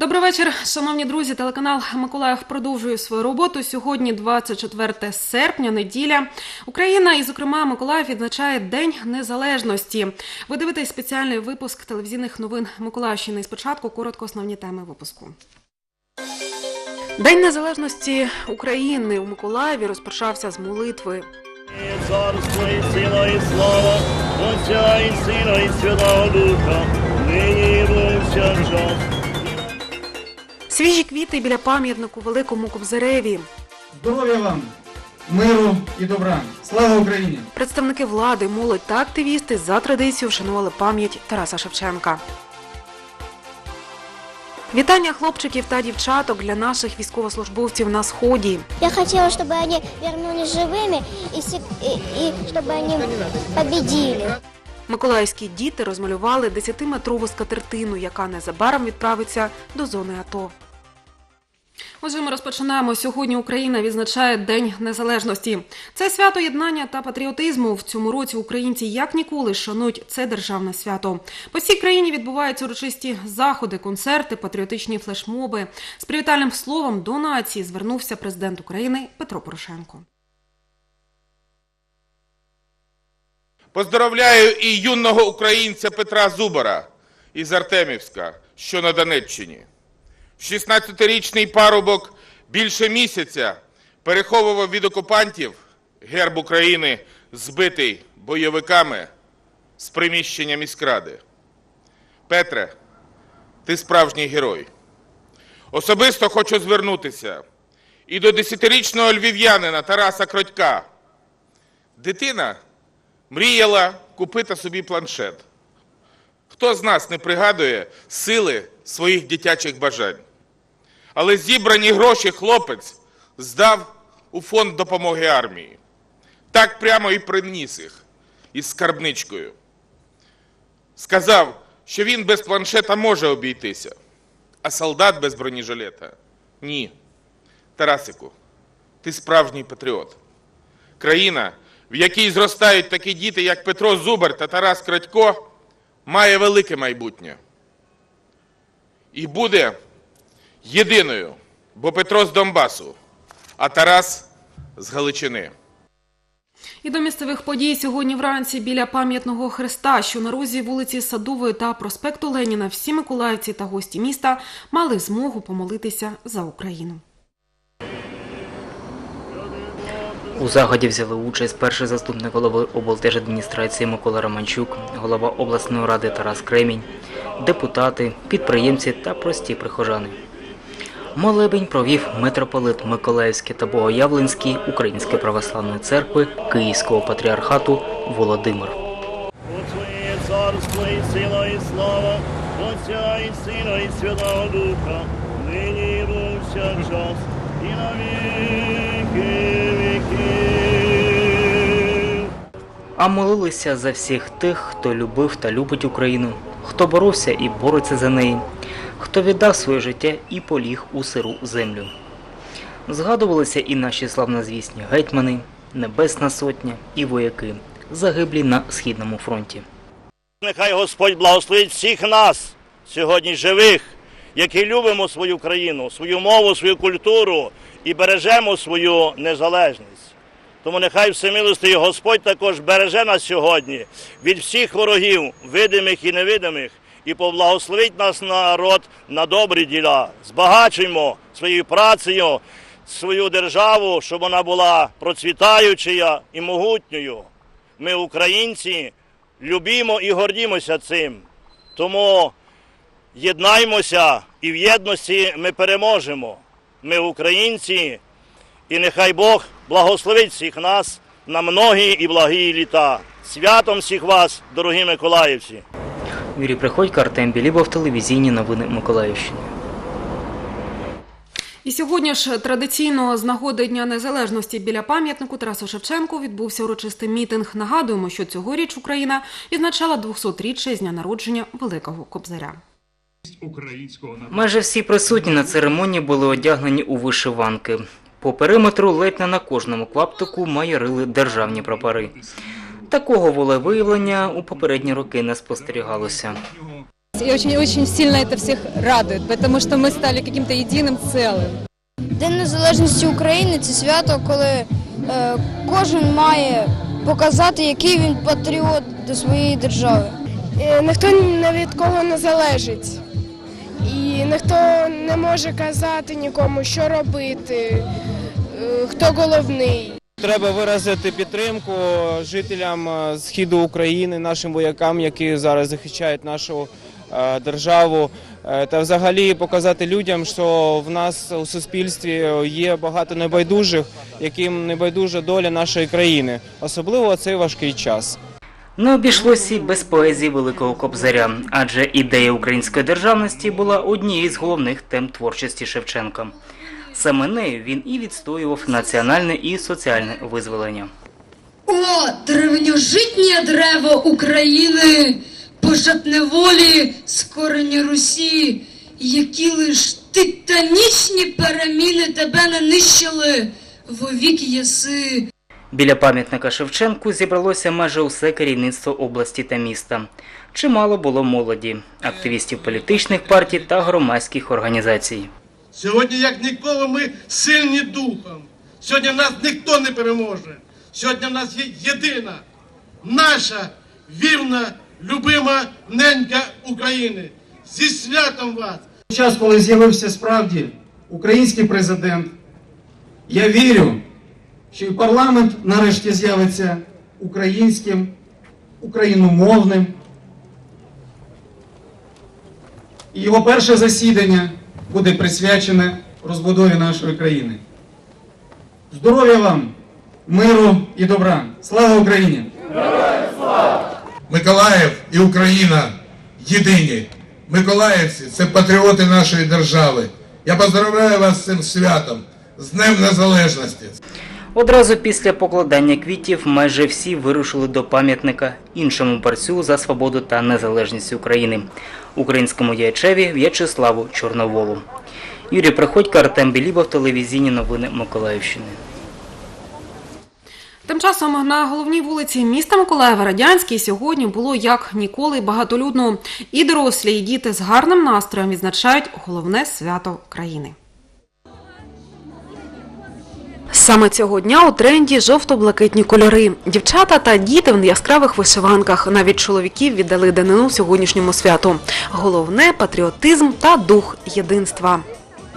Добрий вечір, шановні друзі. Телеканал Миколаїв продовжує свою роботу. Сьогодні 24 серпня, неділя. Україна і, зокрема, Миколаїв відзначає День Незалежності. Ви дивитесь спеціальний випуск телевізійних новин Миколаївщини. Спочатку коротко основні теми випуску. День Незалежності України у Миколаєві розпочався з молитви. І царство, і сила, і слава, і Сина, і Духа, нині. Свіжі квіти біля пам'ятнику Великому Кобзареві. Здоров'я вам, миру і добра. Слава Україні! Представники влади, молодь та активісти за традицією вшанували пам'ять Тараса Шевченка. Вітання хлопчиків та дівчаток для наших військовослужбовців на сході. Я хотела, чтобы они вернулись живыми и, се- и- и чтобы они победили. Миколаївські діти розмалювали 10-метрову скатертину, яка незабаром відправиться до зони АТО. Отже, ми розпочинаємо. Сьогодні Україна відзначає День Незалежності. Це свято єднання та патріотизму. В цьому році українці як ніколи шанують це державне свято. По всій країні відбуваються урочисті заходи, концерти, патріотичні флешмоби. З привітальним словом до нації звернувся президент України Петро Порошенко. Поздоровляю і юного українця Петра Зубара із Артемівська, що на Донеччині. 16-річний парубок більше місяця переховував від окупантів герб України, збитий бойовиками з приміщення міськради. Петре, ти справжній герой. Особисто хочу звернутися і до 10-річного львів'янина Тараса Кротька. Дитина мріяла купити собі планшет. Хто з нас не пригадує сили своїх дитячих бажань? Але зібрані гроші хлопець здав у фонд допомоги армії. Так прямо і приніс їх із скарбничкою. Сказав, що він без планшета може обійтися, а солдат без бронежилета – ні. Тарасику, ти справжній патріот. Країна, в якій зростають такі діти, як Петро Зубар та Тарас Крадько, має велике майбутнє. І буде єдиною, бо Петро з Донбасу, а Тарас з Галичини. І до місцевих подій сьогодні вранці біля пам'ятного хреста, що на розі вулиці Садової та проспекту Леніна, всі миколаївці та гості міста мали змогу помолитися за Україну. У заході взяли участь перший заступник голови облдержадміністрації Микола Романчук, голова обласної ради Тарас Кремінь, депутати, підприємці та прості прихожани. Молебень провів митрополит Миколаївський та Богоявленський Української православної церкви Київського патріархату Володимир. Царство, і сила, і слава, Отця і Сина, і Святого Духа, нині і повсякчас, і на віки віків. А молилися за всіх тих, хто любив та любить Україну, хто боровся і бореться за неї, хто віддав своє життя і поліг у сиру землю. Згадувалися і наші славнозвісні гетьмани, Небесна Сотня і вояки, загиблі на Східному фронті. Нехай Господь благословить всіх нас, сьогодні живих, які любимо свою країну, свою мову, свою культуру і бережемо свою незалежність. Тому нехай всемилостий Господь також береже нас сьогодні від всіх ворогів, видимих і невидимих, і поблагословить нас народ на добрі діла. Збагачуємо своєю працею свою державу, щоб вона була процвітаючою і могутньою. Ми, українці, любімо і гордімося цим. Тому єднаймося і в єдності ми переможемо. Ми українці, і нехай Бог благословить всіх нас на многі і благі літа. Святом всіх вас, дорогі миколаївці! Юрій Приходько, Артем Білібов, телевізійні новини Миколаївщини. І сьогодні ж традиційно з нагоди Дня Незалежності біля пам'ятнику Тарасу Шевченку відбувся урочистий мітинг. Нагадуємо, що цьогоріч Україна відзначала 200-річчя з дня народження Великого Кобзаря. Майже всі присутні на церемонії були одягнені у вишиванки. По периметру ледь не на кожному клаптику майорили державні прапори. Такого волевиявлення у попередні роки не спостерігалося. И очень-очень сильно это всех радует, потому что мы стали каким-то единым целым. День Незалежності України це свято, коли е, кожен має показати, який він патріот до своєї держави. Е, ніхто ні від кого не залежить. І ніхто не може казати нікому, що робити, е, хто головний. Треба виразити підтримку жителям е, східу України, нашим воякам, які зараз захищають нашу е, державу, е, та взагалі показати людям, що в нас у суспільстві є багато небайдужих, яким небайдужа доля нашої країни, особливо цей важкий час. Не обійшлося і без поезії Великого Кобзаря, адже ідея української державності була однією з головних тем творчості Шевченка. Саме нею він і відстоював національне і соціальне визволення. О, древньожитнє древо України, пожатне волі з корені Русі, які лиш титанічні переміни тебе не нищили, вовік єси. Біля пам'ятника Шевченку зібралося майже усе керівництво області та міста. Чимало було молоді, активістів політичних партій та громадських організацій. Сьогодні, як ніколи, ми сильні духом. Сьогодні нас ніхто не переможе. Сьогодні в нас є єдина, наша вірна, любима ненька України. Зі святом вас! Час, коли з'явився справді український президент, я вірю, що і парламент нарешті з'явиться українським, україномовним. І його перше засідання буде присвячене розбудові нашої країни. Здоров'я вам, миру і добра. Слава Україні! Миколаїв і Україна єдині. Миколаївці це патріоти нашої держави. Я поздравляю вас з цим святом, з Днем Незалежності. Одразу після покладання квітів майже всі вирушили до пам'ятника іншому борцю за свободу та незалежність України українському діячеві В'ячеславу Чорноволу. Юрій Приходько, Артем Білібов, телевізійні новини Миколаївщини. Тим часом на головній вулиці міста Миколаєва Радянській сьогодні було як ніколи багатолюдно. І дорослі, і діти з гарним настроєм відзначають головне свято країни. Саме цього дня у тренді жовто-блакитні кольори. Дівчата та діти в яскравих вишиванках. Навіть чоловіків віддали данину сьогоднішньому святу. Головне патріотизм та дух єдинства.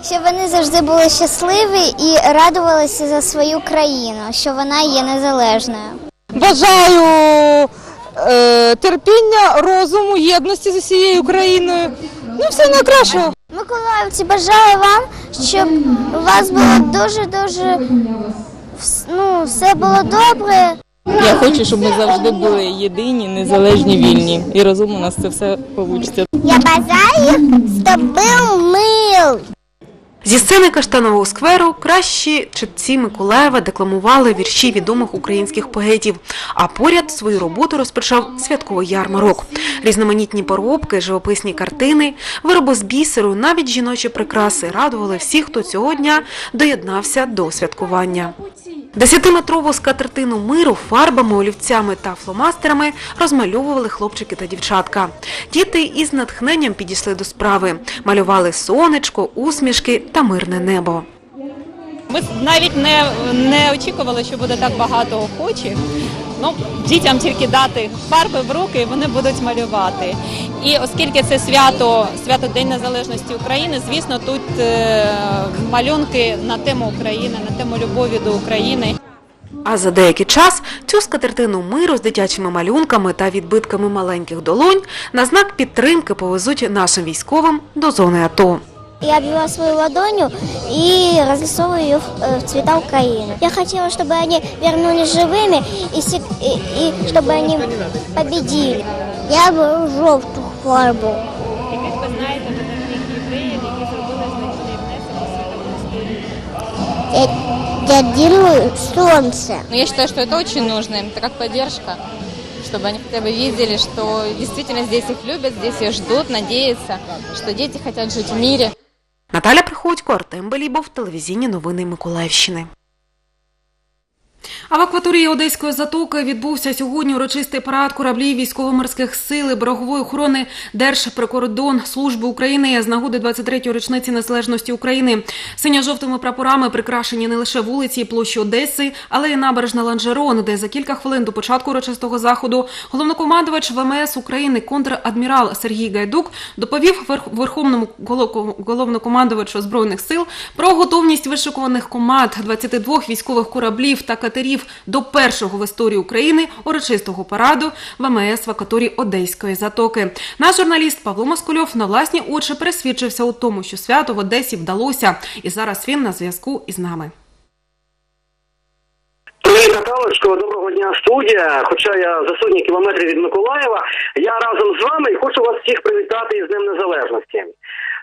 Щоб вони завжди були щасливі і радувалися за свою країну, що вона є незалежною. Бажаю е, терпіння, розуму, єдності з усією Україною. Ну, все найкращого. Миколаївці, бажаю вам, щоб у вас було дуже-дуже ну, все було добре. Я хочу, щоб ми завжди були єдині, незалежні, вільні. І разом у нас це все вийде. Я бажаю, щоб був мир. Зі сцени Каштанового скверу кращі читці Миколаєва декламували вірші відомих українських поетів, а поряд свою роботу розпочав святковий ярмарок. Різноманітні поробки, живописні картини, вироби з бісеру, навіть жіночі прикраси радували всіх, хто цього дня доєднався до святкування. Десятиметрову скатертину миру фарбами, олівцями та фломастерами розмальовували хлопчики та дівчатка. Діти із натхненням підійшли до справи, малювали сонечко, усмішки та мирне небо. Ми навіть не, не очікували, що буде так багато охочих. Ну, дітям тільки дати фарби в руки, і вони будуть малювати. І оскільки це свято, свято День Незалежності України, звісно, тут е, малюнки на тему України, на тему любові до України. А за деякий час цю скатертину миру з дитячими малюнками та відбитками маленьких долонь на знак підтримки повезуть нашим військовим до зони АТО. Я обвела свою ладонью и разрисовываю ее в, э, в цвета Украины. Я хотела, чтобы они вернулись живыми и, сек- и, и чтобы они победили. Я беру желтую фарбу. І як ви знаєте, ви таких євреїв, які зробили значний внесок у світову історію. Я, я делаю солнце. Но я считаю, что это очень нужно, им, это как поддержка, чтобы они хотя бы видели, что действительно здесь их любят, здесь их ждут, надеются, что дети хотят жить в мире. Наталя Приходько, Артем Белібов, телевізійні новини Миколаївщини. А в акваторії Одеської затоки відбувся сьогодні урочистий парад кораблів військово-морських сил і берегової охорони Держприкордон Служби України з нагоди 23-ї річниці незалежності України. Синьо-жовтими прапорами прикрашені не лише вулиці і площі Одеси, але й набережна Ланжерон, де за кілька хвилин до початку урочистого заходу головнокомандувач ВМС України контр-адмірал Сергій Гайдук доповів верх- верховному головнокомандувачу збройних сил про готовність вишикуваних команд 22 військових кораблів та катерів до першого в історії України урочистого параду ВМС в акваторії Одеської затоки. Наш журналіст Павло Москольов на власні очі пересвідчився у тому, що свято в Одесі вдалося, і зараз він на зв'язку із нами. Привіт, Наталочко, доброго дня, студія. Хоча я за сотні кілометрів від Миколаєва, я разом з вами і хочу вас всіх привітати із Днем Незалежності.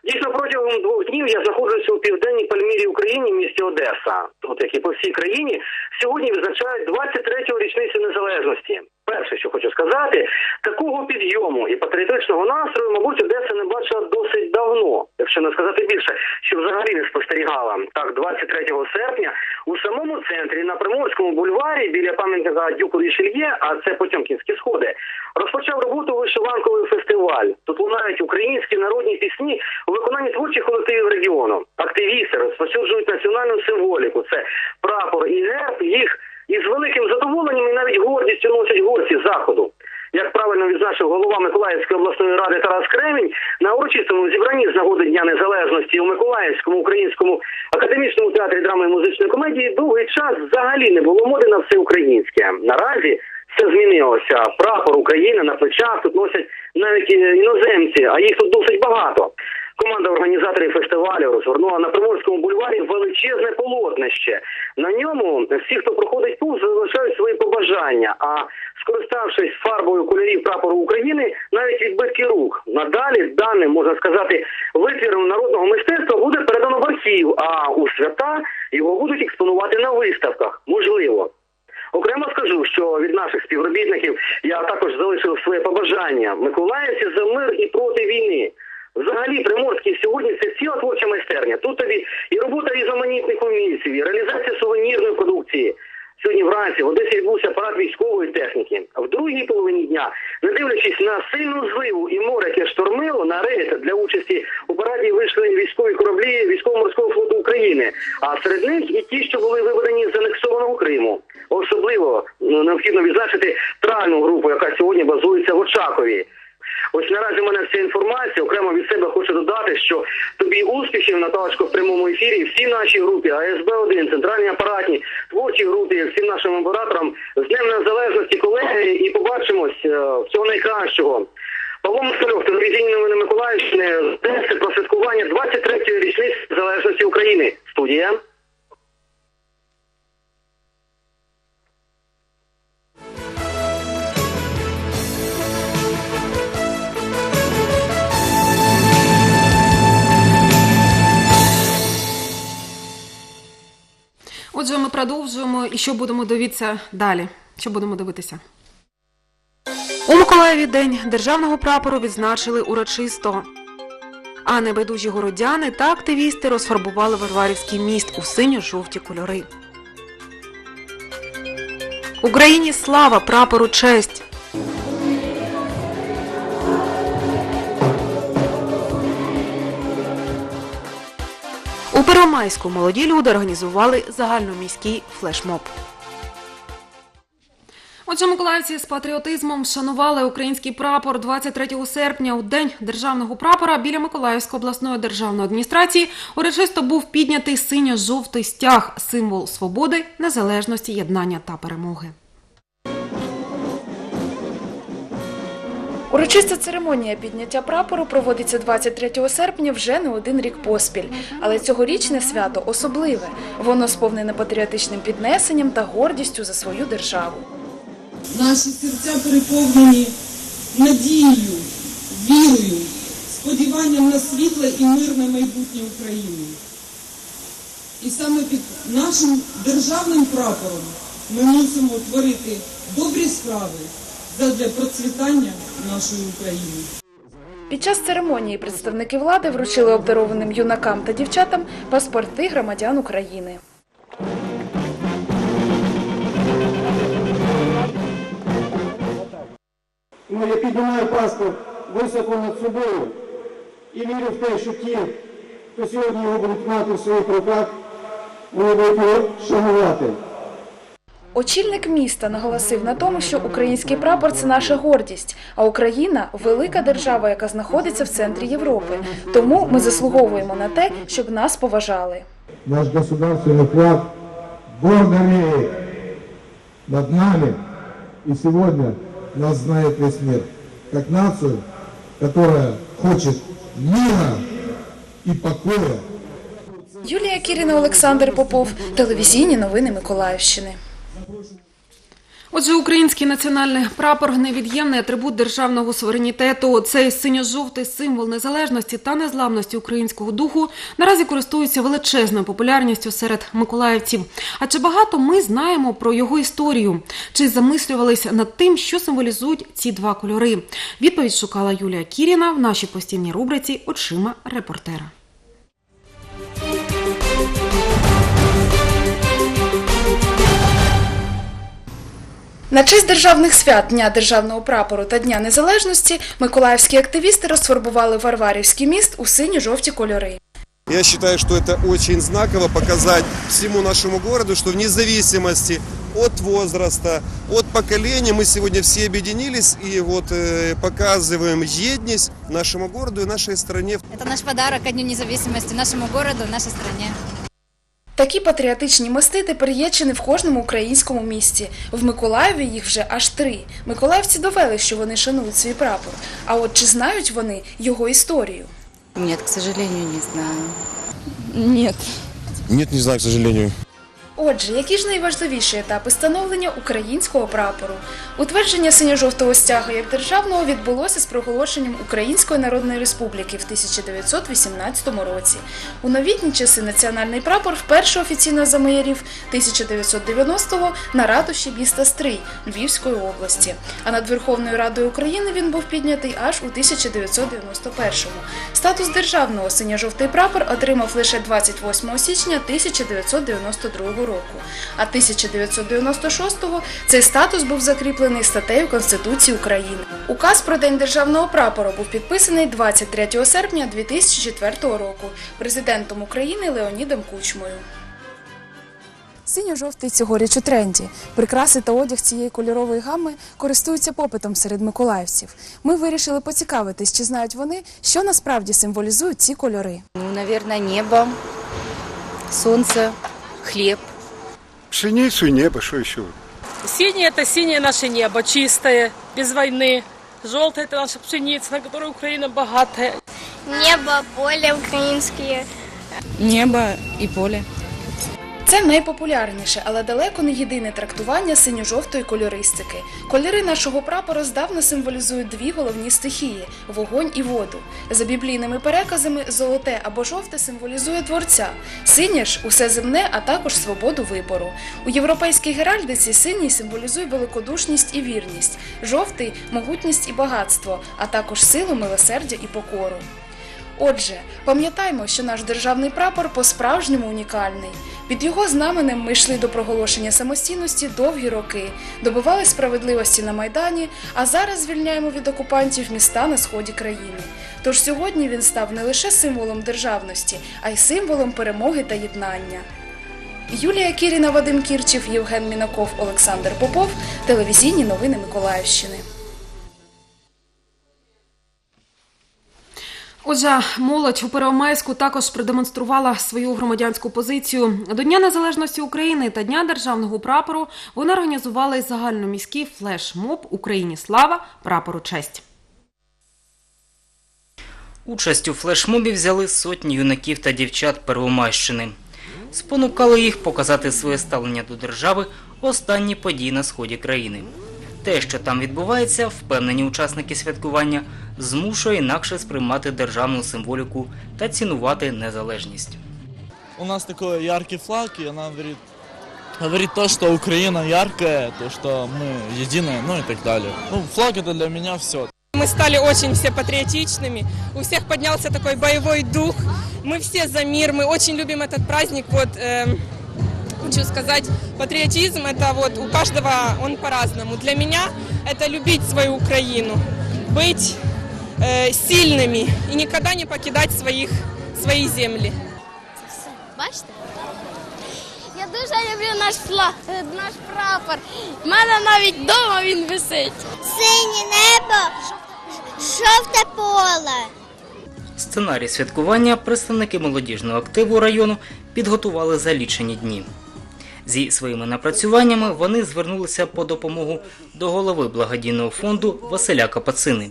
Дійсно, протягом двох днів я знаходжуся у південній Пальмірі Україні, місті Одеса. Тут, як і по всій країні, сьогодні відзначають 23-ю річницю незалежності. Перше, що хочу сказати, такого підйому і патріотичного настрою, мабуть, Одеса не бачила досить давно, якщо не сказати більше, що взагалі не спостерігала. Так, 23 серпня у самому центрі на Приморському бульварі біля пам'ятника Дюку Рішельє, а це Потьомкінські сходи, розпочав роботу вишиванковий фестиваль. Тут лунають українські народні пісні у виконанні творчих колективів регіону. Активісти розпосюджують національну символіку. Це прапор і герб їх із великим задоволенням і навіть гордістю носять гості заходу. Як правильно відзначив голова Миколаївської обласної ради Тарас Кремінь, на урочистому зібранні з нагоди Дня Незалежності у Миколаївському українському академічному театрі драми і музичної комедії довгий час взагалі не було моди на все українське. Наразі все змінилося. Прапор України на плечах тут носять навіть е, іноземці, а їх тут досить багато. Команда організаторів фестивалю розгорнула на Приморському бульварі величезне полотнище. На ньому всі, хто проходить повз, залишають свої побажання. А скориставшись фарбою кольорів прапору України, навіть відбитки рук. Надалі даним можна сказати витвіром народного мистецтва буде передано в архів, а у свята його будуть експонувати на виставках. Можливо. Окремо скажу, що від наших співробітників я також залишив своє побажання. Миколаївці за мир і проти війни. Взагалі, Приморський сьогодні це ціла творча майстерня. Тут тобі і робота різноманітних умільців, і реалізація сувенірної продукції. Сьогодні вранці в Одесі відбувся парад військової техніки. А в другій половині дня, не дивлячись на сильну зливу і море, яке штормило, на рейс для участі у параді вийшли військові кораблі військово-морського флоту України. А серед них і ті, що були виведені з анексованого Криму. Особливо ну, необхідно відзначити тральну групу, яка сьогодні базується в Очакові. Ось наразі в мене вся інформація. Окремо від себе хочу додати, що тобі успіхів Наталочко в прямому ефірі, всій нашій групі, АСБ 1 центральній апаратній, творчій групі, всім нашим операторам з Днем Незалежності, колеги, і побачимось е, всього найкращого. Павло Москальов, телевізійні новини Миколаївщини, про святкування 23-ї річниці незалежності України. Студія. Отже, ми продовжуємо і що будемо дивитися далі. Що будемо дивитися? У Миколаєві день державного прапору відзначили урочисто. А небайдужі городяни та активісти розфарбували Варварівський міст у синьо-жовті кольори. Україні слава прапору честь. Первомайську молоді люди організували загальноміський флешмоб. Отже, миколаївці з патріотизмом вшанували український прапор 23 серпня у день державного прапора біля Миколаївської обласної державної адміністрації. Урочисто був піднятий синьо-жовтий стяг, символ свободи, незалежності, єднання та перемоги. Урочиста церемонія підняття прапору проводиться 23 серпня вже не один рік поспіль. Але цьогорічне свято особливе. Воно сповнене патріотичним піднесенням та гордістю за свою державу. Наші серця переповнені надією, вірою, сподіванням на світле і мирне майбутнє України. І саме під нашим державним прапором ми мусимо творити добрі справи задля процвітання нашої України. Під час церемонії представники влади вручили обдарованим юнакам та дівчатам паспорти громадян України. Ну, я піднімаю паспорт високо над собою і вірю в те, що ті, хто сьогодні його будуть мати в своїх руках, вони будуть його шанувати. Очільник міста наголосив на тому, що український прапор це наша гордість, а Україна велика держава, яка знаходиться в центрі Європи. Тому ми заслуговуємо на те, щоб нас поважали. Наш государственный флаг гордо реет над нами, и сегодня нас знает весь мир, как нацию, которая хочет мира и покоя. Юлія Кіріна, Олександр Попов, телевізійні новини Миколаївщини. Отже, український національний прапор невід'ємний атрибут державного суверенітету. Цей синьо-жовтий символ незалежності та незламності українського духу наразі користується величезною популярністю серед миколаївців. А чи багато ми знаємо про його історію? Чи замислювалися над тим, що символізують ці два кольори? Відповідь шукала Юлія Кіріна в нашій постійній рубриці Очима репортера. На честь державних свят Дня державного прапору та Дня Незалежності миколаївські активісти розфарбували Варварівський міст у синьо-жовті кольори. Я считаю, что это очень знаково показать всему нашему городу, что вне зависимости от возраста, от поколения мы сегодня все объединились и вот э, показываем едность нашему городу и нашей стране. Это наш подарок ко Дню независимости нашему городу, нашей стране. Такі патріотичні мости тепер є чи не в кожному українському місті. В Миколаєві їх вже аж три. Миколаївці довели, що вони шанують свій прапор. А от чи знають вони його історію? Ні, к сожалению, не знаю. Ні. Ні, не знаю, к сожалению. Отже, які ж найважливіші етапи становлення українського прапору? Утвердження синьо-жовтого стягу як державного відбулося з проголошенням Української Народної Республіки в 1918 році. У новітні часи національний прапор вперше офіційно замаярів 1990-го на ратуші міста Стрий Львівської області. А над Верховною Радою України він був піднятий аж у 1991-му. Статус державного синьо-жовтий прапор отримав лише 28 січня 1992 року. А 1996-го цей статус був закріплений статтею Конституції України. Указ про День державного прапора був підписаний 23 серпня 2004 року президентом України Леонідом Кучмою. Синьо-жовтий цьогоріч у тренді. Прикраси та одяг цієї кольорової гами користуються попитом серед миколаївців. Ми вирішили поцікавитись, чи знають вони, що насправді символізують ці кольори. Ну, наверное, небо, солнце, хлеб. Пшеницу и небо, что еще? Синее – это синее наше небо, чистое, без войны. Желтое – это наша пшеница, на которой Украина богатая. Небо, поле украинские. Небо і поле. Це найпопулярніше, але далеко не єдине трактування синьо-жовтої кольористики. Кольори нашого прапора здавна символізують дві головні стихії вогонь і воду. За біблійними переказами, золоте або жовте символізує творця, синє ж усе земне, а також свободу вибору. У європейській геральдиці синій символізує великодушність і вірність, жовтий могутність і багатство, а також силу, милосердя і покору. Отже, пам'ятаймо, що наш державний прапор по-справжньому унікальний. Під його знаменем ми йшли до проголошення самостійності довгі роки, добивали справедливості на Майдані, а зараз звільняємо від окупантів міста на сході країни. Тож сьогодні він став не лише символом державності, а й символом перемоги та єднання. Юлія Кіріна, Вадим Кірчів, Євген Мінаков, Олександр Попов. Телевізійні новини Миколаївщини. Отже, молодь у Первомайську також продемонструвала свою громадянську позицію. До Дня Незалежності України та Дня державного прапору вони організували загальноміський флешмоб Україні слава прапору честь. Участь у флешмобі взяли сотні юнаків та дівчат Первомайщини. Спонукало їх показати своє ставлення до держави останні події на сході країни. Те, що там відбувається, впевнені учасники святкування, змушує інакше сприймати державну символіку та цінувати незалежність. У нас такой яркий флаг, и она говорит, говорит то, что Украина яркая, то, что мы единые, ну и так далее. Ну, флаг это для меня все. Мы стали очень все патриотичными, у всех поднялся такой боевой дух. Мы все за мир, мы очень любим этот праздник. Вот, эм, в хочу сказать, патриотизм это вот у каждого он по-разному. Для меня это любить свою Украину, быть э, сильными и никогда не покидать своих, свои земли. Бачите? Я дуже люблю наш флаг, е, наш прапор. У мене навіть вдома він висить. Синє небо, жовте поле. Сценарій святкування представники молодіжного активу району підготували за лічені дні. Зі своїми напрацюваннями вони звернулися по допомогу до голови благодійного фонду Василя Капацини.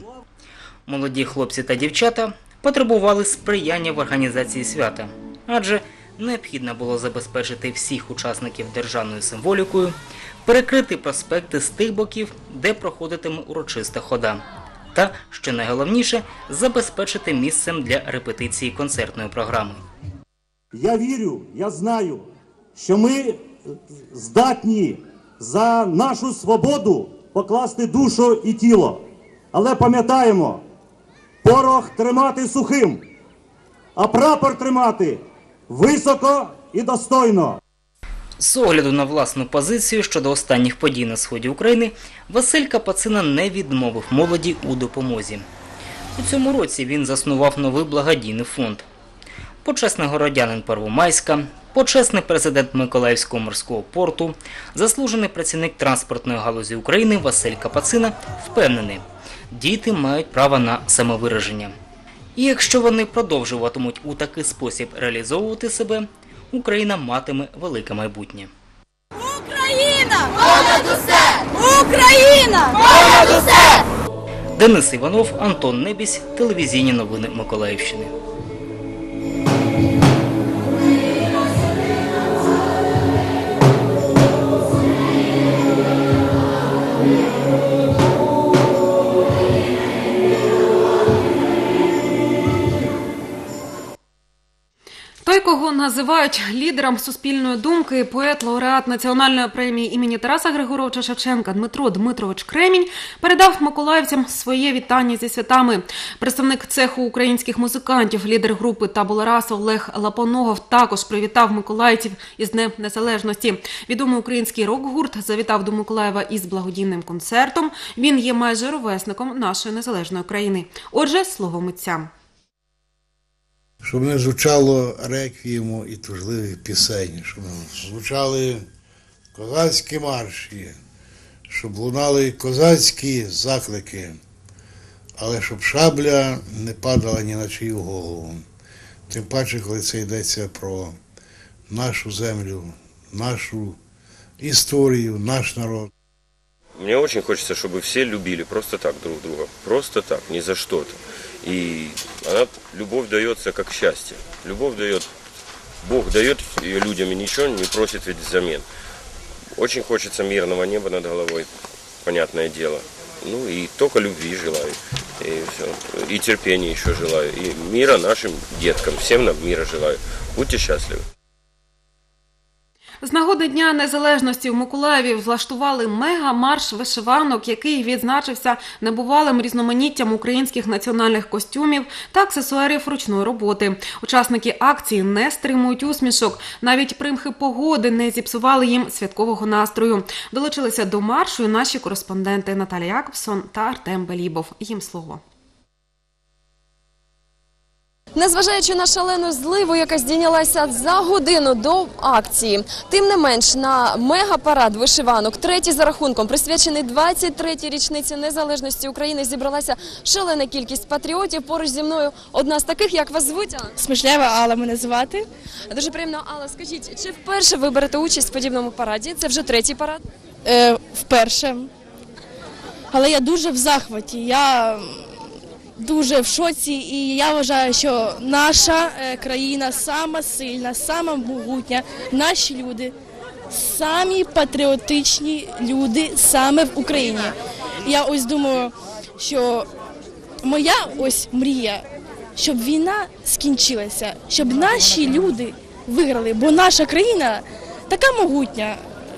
Молоді хлопці та дівчата потребували сприяння в організації свята, адже необхідно було забезпечити всіх учасників державною символікою, перекрити проспекти з тих боків, де проходитиме урочиста хода, та, що найголовніше, забезпечити місцем для репетиції концертної програми. Я вірю, я знаю, що ми здатні за нашу свободу покласти душу і тіло. Але пам'ятаємо, порох тримати сухим, а прапор тримати високо і достойно. З огляду на власну позицію щодо останніх подій на сході України, Василь Капацина не відмовив молоді у допомозі. У цьому році він заснував новий благодійний фонд. Почесний городянин Первомайська, почесний президент Миколаївського морського порту, заслужений працівник транспортної галузі України Василь Капацина впевнений, діти мають право на самовираження. І якщо вони продовжуватимуть у такий спосіб реалізовувати себе, Україна матиме велике майбутнє. Україна! Понад усе! Україна! Понад усе! Денис Іванов, Антон Небісь, телевізійні новини Миколаївщини. Називають лідером суспільної думки, поет, лауреат національної премії імені Тараса Григоровича Шевченка Дмитро Дмитрович Кремінь передав миколаївцям своє вітання зі святами. Представник цеху українських музикантів, лідер групи Табула Раса Олег Лапоногов також привітав миколаївців із Днем Незалежності. Відомий український рок-гурт завітав до Миколаєва із благодійним концертом. Він є майже ровесником нашої незалежної країни. Отже, слово митця. Щоб не звучало реквієму і тужливих пісень, щоб звучали козацькі марші, щоб лунали козацькі заклики, але щоб шабля не падала ні на чию голову. Тим паче, коли це йдеться про нашу землю, нашу історію, наш народ. Мне очень хочется, чтобы все любили просто так друг друга. Просто так, не за что-то. И она, любовь дается как счастье. Любовь дает, Бог дает ее людям и ничего не просит ведь взамен. Очень хочется мирного неба над головой, понятное дело. Ну и только любви желаю. И все. И терпения еще желаю. И мира нашим деткам. Всем нам мира желаю. Будьте счастливы. З нагоди Дня Незалежності в Миколаєві влаштували мега-марш вишиванок, який відзначився небувалим різноманіттям українських національних костюмів та аксесуарів ручної роботи. Учасники акції не стримують усмішок. Навіть примхи погоди не зіпсували їм святкового настрою. Долучилися до маршу наші кореспонденти Наталія Якобсон та Артем Белібов. Їм слово. Незважаючи на шалену зливу, яка здійнялася за годину до акції, тим не менш на мегапарад вишиванок, третій за рахунком, присвячений 23-й річниці незалежності України, зібралася шалена кількість патріотів. Поруч зі мною одна з таких, як вас звуть? Смишлява Алла мене звати. Дуже приємно, Алла. Скажіть, чи вперше ви берете участь в подібному параді? Це вже третій парад? Е, вперше. Але я дуже в захваті. Я дуже в шоці, і я вважаю, що наша е, країна сама сильна, сама могутня. Наші люди самі патріотичні люди саме в Україні. Я ось думаю, що моя ось мрія, щоб війна скінчилася, щоб наші люди виграли, бо наша країна така могутня,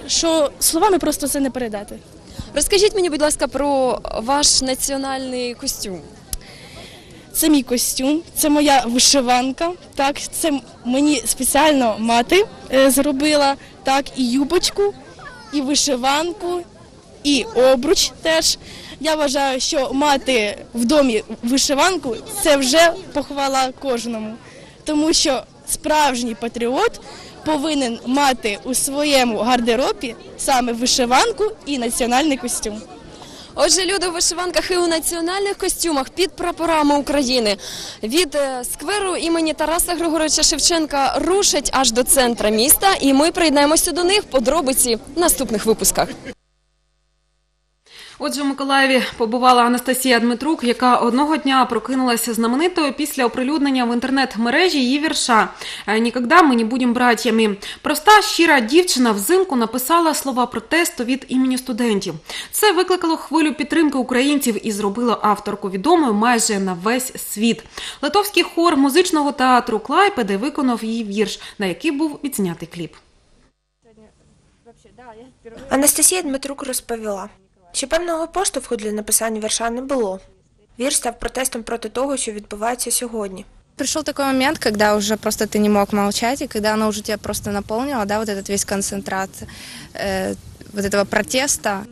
що словами просто це не передати. Розкажіть мені, будь ласка, про ваш національний костюм. Це мій костюм, це моя вишиванка. Так, це мені спеціально мати е, зробила. так і юбочку, і вишиванку, і обруч теж. Я вважаю, що мати в домі вишиванку це вже похвала кожному, тому що справжній патріот повинен мати у своєму гардеробі саме вишиванку і національний костюм. Отже, люди в вишиванках і у національних костюмах під прапорами України від е, скверу імені Тараса Григоровича Шевченка рушать аж до центра міста, і ми приєднаємося до них. Подробиці в наступних випусках. Отже, в Миколаєві побувала Анастасія Дмитрук, яка одного дня прокинулася знаменитою після оприлюднення в інтернет-мережі її вірша «Е, «Нікогда ми не будемо братями». Проста, щира дівчина взимку написала слова протесту від імені студентів. Це викликало хвилю підтримки українців і зробило авторку відомою майже на весь світ. Литовський хор музичного театру Клайпеди виконав її вірш, на який був відзнятий кліп. Анастасія Дмитрук розповіла, що певного поштовху для написання вірша не було. Вірш став протестом проти того, що відбувається сьогодні. Пришел такой момент, когда уже просто ты не мог молчать, и когда оно уже тебя просто наполнило, да, вот этот весь концентрат э, вот этого протеста.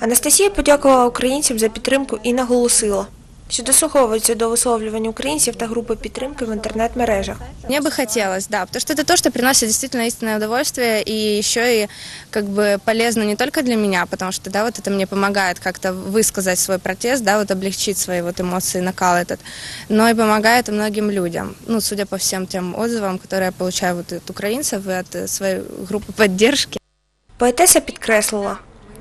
Анастасія подякувала українцям за підтримку і наголосила, що дослуховується до висловлювань українців та групи підтримки в інтернет-мережах. Мне бы хотелось, да, потому что это то, что приносит действительно истинное удовольствие, и еще и как бы полезно не только для меня, потому что, да, вот это мне помогает как-то высказать свой протест, да, вот облегчить свои вот эмоции, накал этот, но и помогает и многим людям, ну, судя по всем тем отзывам, которые я получаю вот от украинцев и от э, своей группы поддержки. Поетеса підкреслила,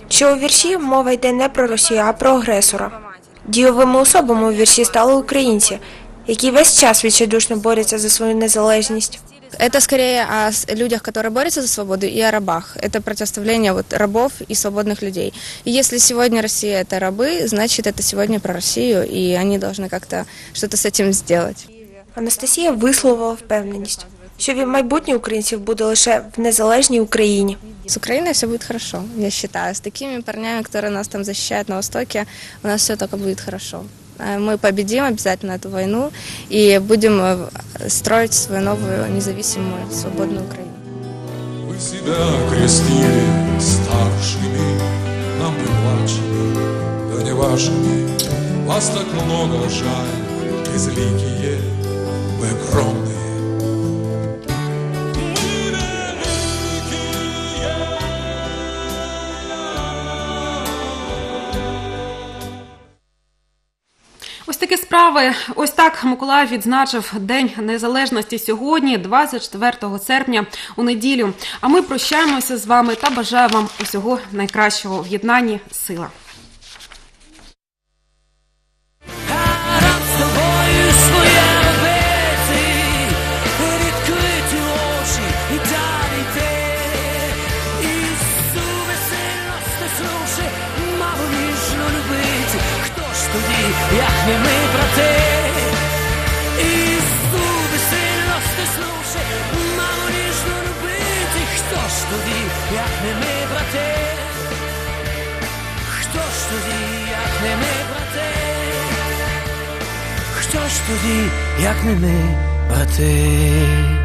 що у вірші мова йде не про Росію, а про агресора. Дійовими особами у вірші стали українці, які весь час відчайдушно борються за свою незалежність. Это скорее о с- людях, которые борются за свободу, и о рабах. Это противоставление вот рабов и свободных людей. И если сегодня Россия это рабы, значит это сегодня про Россию, и они должны как-то что-то с этим сделать. Анастасія висловила впевненість, що від майбутнє українців буде лише в незалежній Україні. С Украиной все будет хорошо, я считаю. С такими парнями, которые нас там защищают на Востоке, у нас все только будет хорошо. Э, Мы победим обязательно эту войну и будем э, строить свою новую независимую, свободную Украину. Вы себя крестили старшими, нам вы младшими, да не вашими. Вас так много жаль, безликие, вы огромные. Справи. Ось так Миколаїв відзначив День Незалежності сьогодні, 24 серпня, у неділю. А ми прощаємося з вами та бажаю вам усього найкращого в сила. Тоді, як не ми, брате, Хто ж тоді, як не ми, брате, Хто ж тоді, як не ми, брати?